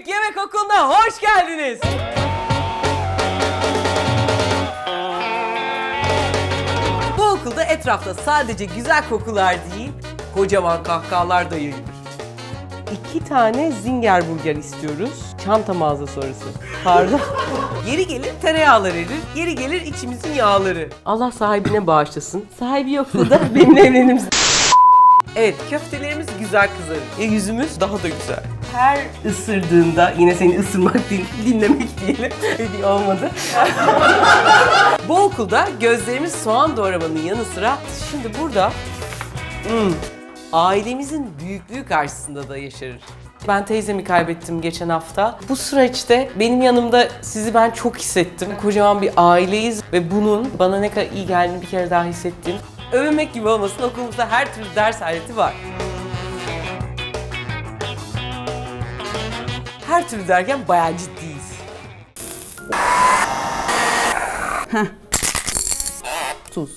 Büyük Yemek Okulu'na hoş geldiniz. Bu okulda etrafta sadece güzel kokular değil, kocaman kahkahalar da yayılır. İki tane zinger burger istiyoruz. Çanta mağaza sonrası. Pardon. Yeri gelir tereyağlar erir, yeri gelir içimizin yağları. Allah sahibine bağışlasın. Sahibi yoksa da benimle evlenir misin? Evet, köftelerimiz güzel kızarır. E, yüzümüz daha da güzel. Her ısırdığında, yine seni ısırmak değil, dinlemek diyelim. Öyle olmadı. Bu okulda gözlerimiz soğan doğramanın yanı sıra şimdi burada hmm, ailemizin büyüklüğü karşısında da yaşarır. Ben teyzemi kaybettim geçen hafta. Bu süreçte benim yanımda sizi ben çok hissettim. Kocaman bir aileyiz ve bunun bana ne kadar iyi geldiğini bir kere daha hissettim. Övünmek gibi olmasın okulumuzda her türlü ders aleti var. Her türlü derken bayağı ciddiyiz. Tuz.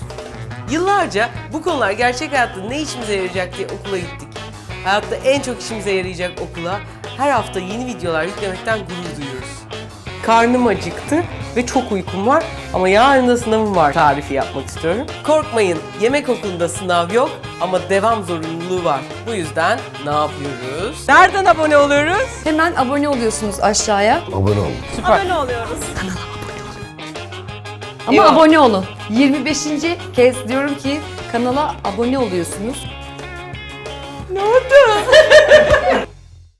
Yıllarca bu konular gerçek hayatta ne işimize yarayacak diye okula gittik. Hayatta en çok işimize yarayacak okula her hafta yeni videolar yüklemekten gurur duyuyoruz. Karnım acıktı ve çok uykum var ama yarın da sınavım var tarifi yapmak istiyorum. Korkmayın yemek okulunda sınav yok ama devam zorunluluğu var. Bu yüzden ne yapıyoruz? Nereden abone oluyoruz? Hemen abone oluyorsunuz aşağıya. Abone ol. Süper. Ama Eyvallah. abone olun. 25. kez diyorum ki kanala abone oluyorsunuz. Ne oldu?